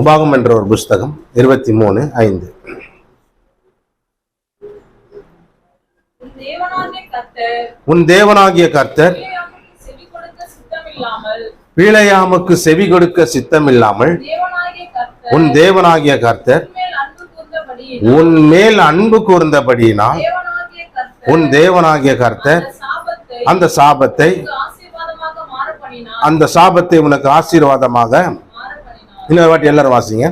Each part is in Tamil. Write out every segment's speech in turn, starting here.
உபாகம் என்ற ஒரு புஸ்தகம் இருபத்தி மூணு ஐந்து. உன் தேவனாகிய கர்த்தர் பீழையாமுக்கு செவி கொடுக்க சித்தமில்லாமல் உன் தேவனாகிய கர்த்தர் உன் மேல் அன்பு கூர்ந்தபடியினால் உன் தேவனாகிய கர்த்தர் அந்த சாபத்தை அந்த சாபத்தை உனக்கு ஆசீர்வாதமாக இன்னொரு வாட்டி எல்லாரும் வாசிங்க.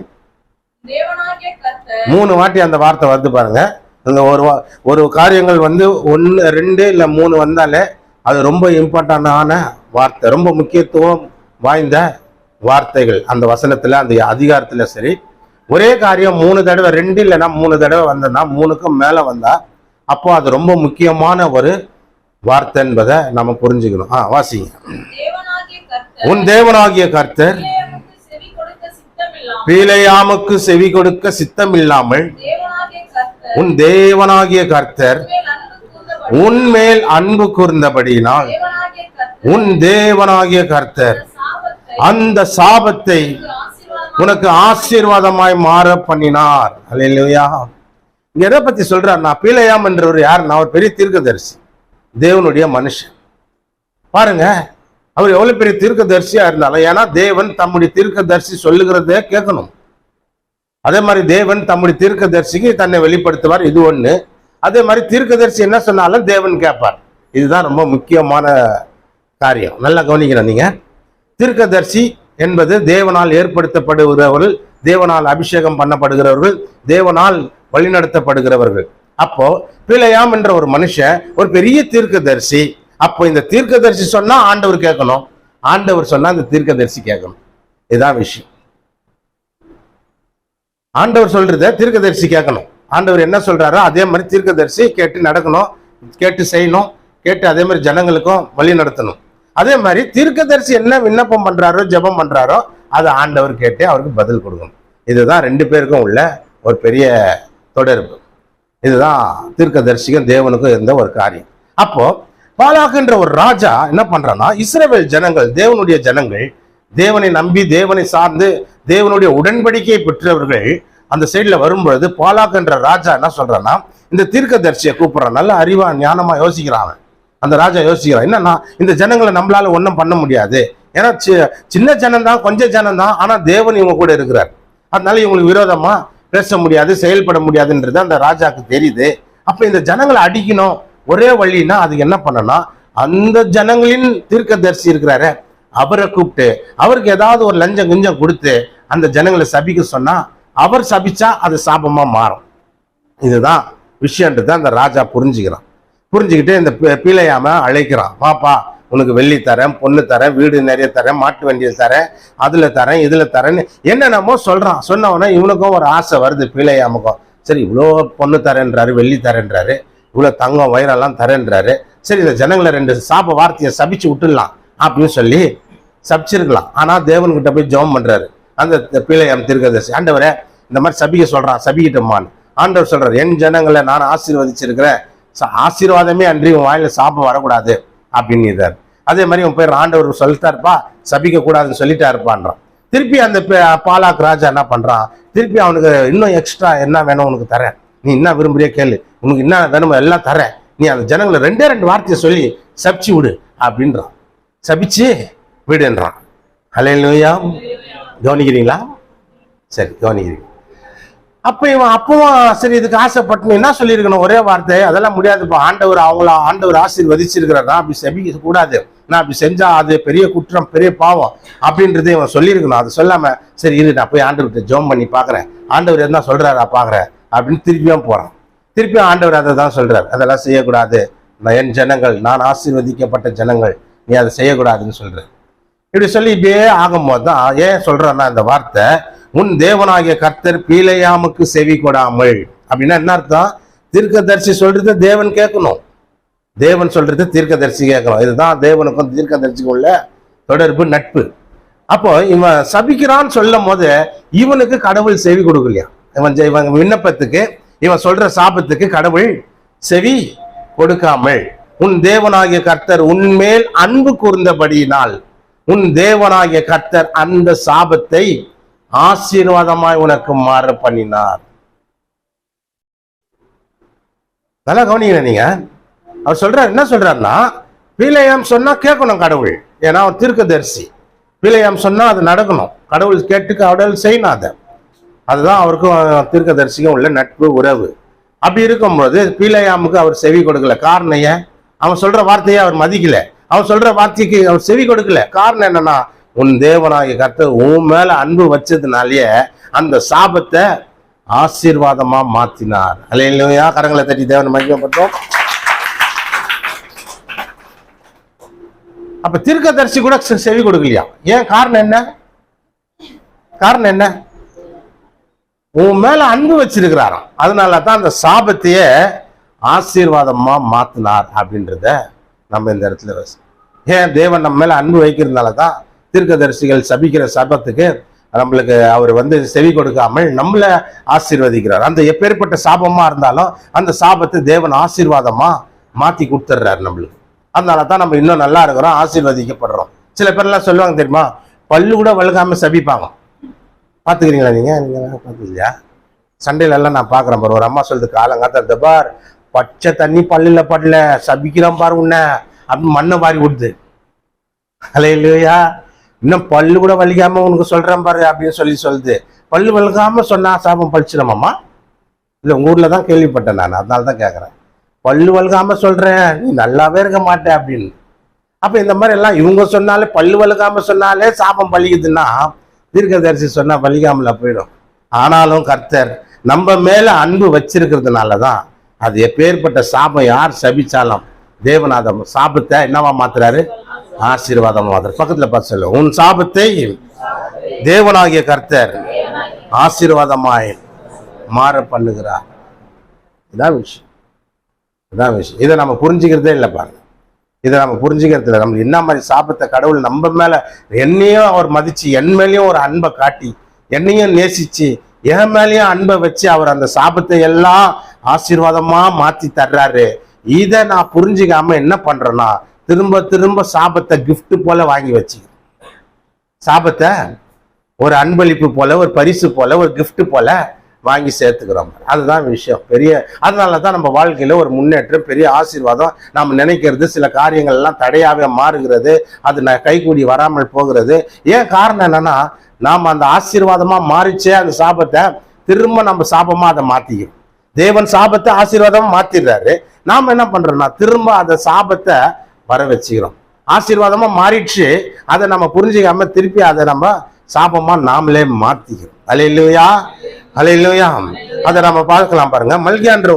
மூணு வாட்டி அந்த வார்த்தை வந்து பாருங்க. அந்த ஒரு ஒரு காரியங்கள் வந்து ஒன்று ரெண்டு இல்லை மூணு வந்தாலே அது ரொம்ப இம்பார்ட்டண்டான வார்த்தை ரொம்ப முக்கியத்துவம் வாய்ந்த வார்த்தைகள். அந்த வசனத்துல அந்த அதிகாரத்துல சரி. ஒரே காரியம் மூணு தடவை ரெண்டு இல்லைன்னா மூணு தடவை வந்ததுன்னா மூணுக்கும் மேல வந்தா அப்போ அது ரொம்ப முக்கியமான ஒரு வார்த்தை என்பதை நம்ம புரிஞ்சுக்கணும். ஆ வாசிங்க. உன் தேவனாகிய கர்த்தர் பீலையாமுக்கு செவி கொடுக்க சித்தமில்லாமல் தேவனாகிய கர்த்தர் உன் தேவனாகிய கர்த்தர் உன் மேல் அன்பு கூர்ந்தபடியினால் தேவனாகிய கர்த்தர் உன் தேவனாகிய கர்த்தர் அந்த சாபத்தை உனக்கு ஆசீர்வாதமாய் மாற பண்ணினார். அல்லேலூயா இங்க எதை பத்தி சொல்றார்? நான் பீலையாம் என்றவர் யார்? நான் ஒரு பெரிய தீர்க்கதரிசி. தேவனுடைய மனுஷன். பாருங்க. அவர் எவ்வளவு பெரிய தீர்க்கதரிசியா இருந்தாலும் ஏன்னா தேவன் தம்முடைய தீர்க்கதரிசி சொல்லுகிறதே கேட்கணும். அதே மாதிரி தேவன் தம்முடைய தீர்க்கதரிசிக்கு தன்னை வெளிப்படுத்துவார் இது ஒண்ணு. அதே மாதிரி தீர்க்கதரிசி என்ன சொன்னாலும் தேவன் கேட்பார். இதுதான் ரொம்ப முக்கியமான காரியம். நல்லா கவனிக்கணும் நீங்க. தீர்க்கதரிசி என்பது தேவனால் ஏற்படுத்தப்படுகிறவர்கள் தேவனால் அபிஷேகம் பண்ணப்படுகிறவர்கள் தேவனால் வழிநடத்தப்படுகிறவர்கள். அப்போ பிழையாம் என்ற ஒரு மனுஷன் ஒரு பெரிய தீர்க்கதரிசி அப்போ இந்த தீர்க்கதரிசி சொன்னா ஆண்டவர் கேட்கணும். ஆண்டவர் சொன்னா இந்த தீர்க்கதரிசி கேட்கணும். இதுதான் விஷயம். ஆண்டவர் சொல்றத தீர்க்கதரிசி கேட்கணும். ஆண்டவர் என்ன சொல்றாரோ அதே மாதிரி தீர்க்கதரிசி கேட்டு நடக்கணும் கேட்டு செய்யணும் கேட்டு அதே மாதிரி ஜனங்களுக்கும் வழி நடத்தணும். அதே மாதிரி தீர்க்கதரிசி என்ன விண்ணப்பம் பண்றாரோ ஜெபம் பண்றாரோ அதை ஆண்டவர் கேட்டு அவருக்கு பதில் கொடுக்கணும். இதுதான் ரெண்டு பேருக்கும் உள்ள ஒரு பெரிய தொடர்பு. இதுதான் தீர்க்கதரிசிக்கும் தேவனுக்கும் இருந்த ஒரு காரியம். அப்போ பாலாக்குன்ற ஒரு ராஜா என்ன பண்றான்னா இஸ்ரேவேல் ஜனங்கள் தேவனுடைய ஜனங்கள் தேவனை நம்பி தேவனை சார்ந்து தேவனுடைய உடன்படிக்கையை பெற்றவர்கள் அந்த சைடில் வரும்பொழுது பாலாக்குன்ற ராஜா என்ன சொல்றான்னா இந்த தீர்க்கதரிசியை கூப்பிடுறான். நல்ல அறிவா ஞானமா யோசிக்கிறான் அந்த ராஜா யோசிக்கிறான். என்னன்னா இந்த ஜனங்களை நம்மளால ஒன்றும் பண்ண முடியாது. ஏன்னா சி- சின்ன ஜனம் தான் கொஞ்சம் ஜனம் தான் ஆனா தேவன் இவங்க கூட இருக்கிறார். அதனால இவங்களுக்கு விரோதமா பேச முடியாது செயல்பட முடியாதுன்றது அந்த ராஜாக்கு தெரியுது. அப்ப இந்த ஜனங்களை அடிக்கணும். ஒரே வழின்னா அது என்ன பண்ணலாம்? அந்த ஜனங்களின் தீர்க்கதரிசி இருக்கிறாரு அவரை கூப்பிட்டு அவருக்கு ஏதாவது ஒரு லஞ்சம் கிஞ்சம் கொடுத்து அந்த ஜனங்களை சபிக்க சொன்னா அவர் சபிச்சா அது சாபமா மாறும். இதுதான் விஷயன்றது அந்த ராஜா புரிஞ்சுக்கிறான். புரிஞ்சுக்கிட்டு இந்த பி- அழைக்கிறான். வாப்பா உனக்கு வெள்ளி தரேன் பொண்ணு தரேன் வீடு நிறைய தரேன் மாட்டு வண்டியில் தரேன் அதுல தரேன் இதுல தரேன்னு என்னென்னமோ சொல்றான். சொன்னவொன்னே இவனுக்கும் ஒரு ஆசை வருது பீழையாமக்கும் சரி இவ்வளோ பொண்ணு தரேன்றாரு வெள்ளி தரேன்றாரு. இவ்வளோ தங்கம் வைரெல்லாம் தரேன்றாரு. சரி இந்த ஜனங்களை ரெண்டு சாப வார்த்தையை சபிச்சு விட்டுடலாம் அப்படின்னு சொல்லி சபிச்சிருக்கலாம். ஆனால் தேவன்கிட்ட போய் ஜெபம் பண்ணுறாரு அந்த பிள்ளையம் திருக்கதர்சி ஆண்டவரே இந்த மாதிரி சபிக்க சொல்கிறான் சபிக்கிட்டோமான்னு. ஆண்டவர் சொல்கிறார் என் ஜனங்களை நான் ஆசீர்வதிச்சிருக்கிறேன். ச- ஆசீர்வாதமே அன்றி உன் வாயில சாபம் வரக்கூடாது. அப்படின்னு அதே மாதிரி உன் பேர் ஆண்டவர் சொல்லிட்டாருப்பா சபிக்க கூடாதுன்னு சொல்லிட்டாருப்பான்றான். திருப்பி அந்த பாலாக் ராஜா என்ன பண்றான்? திருப்பி அவனுக்கு இன்னும் எக்ஸ்ட்ரா என்ன வேணும் உனக்கு தரேன். நீ என்ன விரும்புறியே கேளு. உனக்கு என்ன வேணுமோ எல்லாம் தரேன். நீ அந்த ஜனங்களை ரெண்டே ரெண்டு வார்த்தையை சொல்லி சபிச்சு விடு அப்படின்றான். சபிச்சு விடுன்றான். ஹalleluya கவனிக்கிறீங்களா? சரி கவனிக்கிறீங்க. அப்ப இவன் அப்பவும் சரி இதுக்கு ஆசைப்பட்டு என்ன சொல்லியிருக்கணும்? ஒரே வார்த்தை அதெல்லாம் முடியாதுப்பா. ஆண்டவர் அவங்கள ஆண்டவர் ஆசீர்வதிச்சிருக்கிறார்? நான் அப்படி செபிக்க கூடாது. நான் அப்படி செஞ்சா அது பெரிய குற்றம் பெரிய பாவம் அப்படின்றத இவன் சொல்லியிருக்கணும். அது சொல்லாம சரி இரு நான் போய் ஆண்டவர்கிட்ட ஜோம் பண்ணி பாக்குறேன் ஆண்டவர் என்ன சொல்றாரா பாக்குறேன் அப்படின்னு திருப்பியும் போறான். திருப்பியும் ஆண்டவர் அதை தான் சொல்கிறார் அதெல்லாம் செய்யக்கூடாது. நான் என் ஜனங்கள் நான் ஆசீர்வதிக்கப்பட்ட ஜனங்கள் நீ அதை செய்யக்கூடாதுன்னு சொல்றேன் இப்படி சொல்லி இப்படியே ஆகும்போது தான் ஏன் சொல்றேன்னா இந்த வார்த்தை உன் தேவனாகிய கர்த்தர் பீலையாமுக்கு செவி கொடாமல். அப்படின்னா என்ன அர்த்தம்? தீர்க்கதரிசி சொல்றது தேவன் கேட்கணும். தேவன் சொல்றது தீர்க்கதரிசி கேட்கணும். இதுதான் தேவனுக்கும் தீர்க்கதரிசிக்கும் உள்ள தொடர்பு நட்பு. அப்போ இவன் சபிக்கிறான்னு சொல்லும் போது இவனுக்கு கடவுள் செவி கொடுக்கலையா? இவன் இவன் விண்ணப்பத்துக்கு இவன் சொல்ற சாபத்துக்கு கடவுள் செவி கொடுக்காமல் உன் தேவனாகிய கர்த்தர் உன்மேல் அன்பு கூர்ந்தபடியினால் உன் தேவனாகிய கர்த்தர் அந்த சாபத்தை ஆசீர்வாதமாய் உனக்கு மாற பண்ணினார். நல்லா கவனிக்கிறேன் நீங்க? அவர் சொல்றாரு என்ன சொல்றாருன்னா பீலையாம் சொன்னா கேட்கணும் கடவுள். ஏன்னா அவர் தீர்க்கதரிசி. பீலையாம் சொன்னா அது நடக்கணும். கடவுள் கேட்டு கடவுள் செய்யணும் அதை. அதுதான் அவருக்கும் தீர்க்கதரிசிக்கும் உள்ள நட்பு உறவு. அப்படி இருக்கும்போது பீலையாமுக்கு அவர் செவி கொடுக்கல. காரணம் ஏன்? அவன் சொல்ற வார்த்தையை அவர் மதிக்கல. அவன் சொல்ற வார்த்தைக்கு அவர் செவி கொடுக்கல. காரணம் என்னன்னா உன் தேவனாகிய கருத்து உன் மேல அன்பு வச்சதுனாலயே அந்த சாபத்தை ஆசீர்வாதமா மாத்தினார். அலையிலையா கரங்களை தட்டி தேவனை மகிமைப்பட்டோம் அப்ப தீர்க்கதரிசி கூட செவி கொடுக்கலையா? ஏன்? காரணம் என்ன? காரணம் என்ன? உன் மேல அன்பு வச்சிருக்கிறாராம். அதனால தான் அந்த சாபத்தையே ஆசீர்வாதமா மாத்தினார் அப்படின்றத நம்ம இந்த இடத்துல வசி- ஏன் தேவன் நம்ம மேல அன்பு வைக்கிறதுனால தான் தீர்க்கதரிசிகள் சபிக்கிற சாபத்துக்கு நம்மளுக்கு அவர் வந்து செவி கொடுக்காமல் நம்மள ஆசீர்வதிக்கிறார். அந்த எப்பேற்பட்ட சாபமா இருந்தாலும் அந்த சாபத்தை தேவன் ஆசீர்வாதமா மாத்தி கொடுத்துட்றாரு நம்மளுக்கு. அதனால தான் நம்ம இன்னும் நல்லா இருக்கிறோம் ஆசீர்வதிக்கப்படுறோம். சில பேர்லாம் சொல்லுவாங்க தெரியுமா? பல்லு கூட வழுகாம சபிப்பாங்க. பார்த்துக்கிறீங்களா நீங்கள் நீங்கள் பார்த்துக்கலையா? சண்டையிலெல்லாம் நான் பார்க்குறேன் பாரு. ஒரு அம்மா சொல்லுது காலங்காத்த பார். பச்சை தண்ணி பல்லில் படல. சபிக்கிறான் பாரு உன்னை. அப்படின்னு மண்ணை வாரி விடுது. அலே இல்லையா இன்னும் பல்லு கூட வலிக்காம உனக்கு சொல்கிறேன் பாரு அப்படின்னு சொல்லி சொல்லுது. பல்லு வலிக்காம சொன்னா சாபம் பழிச்சிடமாம்மா இல்லை உங்கள் ஊரில் தான் கேள்விப்பட்டேன் நான். அதனால தான் கேட்குறேன் பல்லு வலுக்காம சொல்கிறேன் நீ நல்லாவே இருக்க மாட்டேன் அப்படின்னு. அப்போ இந்த மாதிரி எல்லாம் இவங்க சொன்னாலே பல்லு வலுக்காம சொன்னாலே சாபம் பலிக்குதுன்னா தீர்க்கதரிசி சொன்னால் பலிக்காமல போயிடும். ஆனாலும் கர்த்தர் நம்ம மேலே அன்பு வச்சிருக்கிறதுனால தான் அது எப்பேற்பட்ட சாபம் யார் சபிச்சாலும் தேவநாதம் சாபத்தை என்னவா மாத்துறாரு? ஆசீர்வாதம் மாத்துறாரு. பக்கத்தில் பார்த்து சொல்லு உன் சாபத்தை தேவனாகிய கர்த்தர் ஆசீர்வாதமாய் மாற பண்ணுகிறார். இதான் விஷயம். இதான் விஷயம். இதை நம்ம புரிஞ்சுக்கிறதே இல்லை பாருங்க. இதை நம்ம புரிஞ்சுக்கிறது இல்லை நம்ம என்ன மாதிரி சாபத்தை கடவுள் நம்ம மேல என்னையும் அவர் மதிச்சு என் மேலேயும் ஒரு அன்பை காட்டி என்னையும் நேசிச்சு என் மேலேயும் அன்பை வச்சு அவர் அந்த சாபத்தை எல்லாம் ஆசீர்வாதமா மாத்தி தர்றாரு. இதை நான் புரிஞ்சுக்காம என்ன பண்றேன்னா திரும்ப திரும்ப சாபத்தை கிஃப்ட் போல வாங்கி வச்சு சாபத்தை ஒரு அன்பளிப்பு போல ஒரு பரிசு போல ஒரு கிஃப்ட் போல வாங்கி சேர்த்துக்கிறோம். அதுதான் விஷயம். பெரிய அதனால தான் நம்ம வாழ்க்கையில ஒரு முன்னேற்றம் பெரிய ஆசீர்வாதம் நாம் நினைக்கிறது. சில காரியங்கள் எல்லாம் மாறுகிறது. அது ந- கைகூடி வராமல் போகிறது. ஏன் காரணம் என்னன்னா நாம் அந்த ஆசீர்வாதமாக மாறிச்சே அந்த சாபத்தை திரும்ப நம்ம சாபமாக அதை மாத்திக்கிறோம். தேவன் சாபத்தை ஆசீர்வாதமாக மாத்திடுறாரு. நாம என்ன பண்ணுறோம்னா திரும்ப அந்த சாபத்தை வர வச்சுக்கிறோம். ஆசீர்வாதமாக மாறிடுச்சு. அதை நம்ம புரிஞ்சுக்காம திருப்பி அதை நம்ம சாபமாக நாமளே மாத்திக்கிறோம். அலையிலுயா. அலையிலுயா அதை நம்ம பார்க்கலாம் பாருங்க. மல்கியான்ற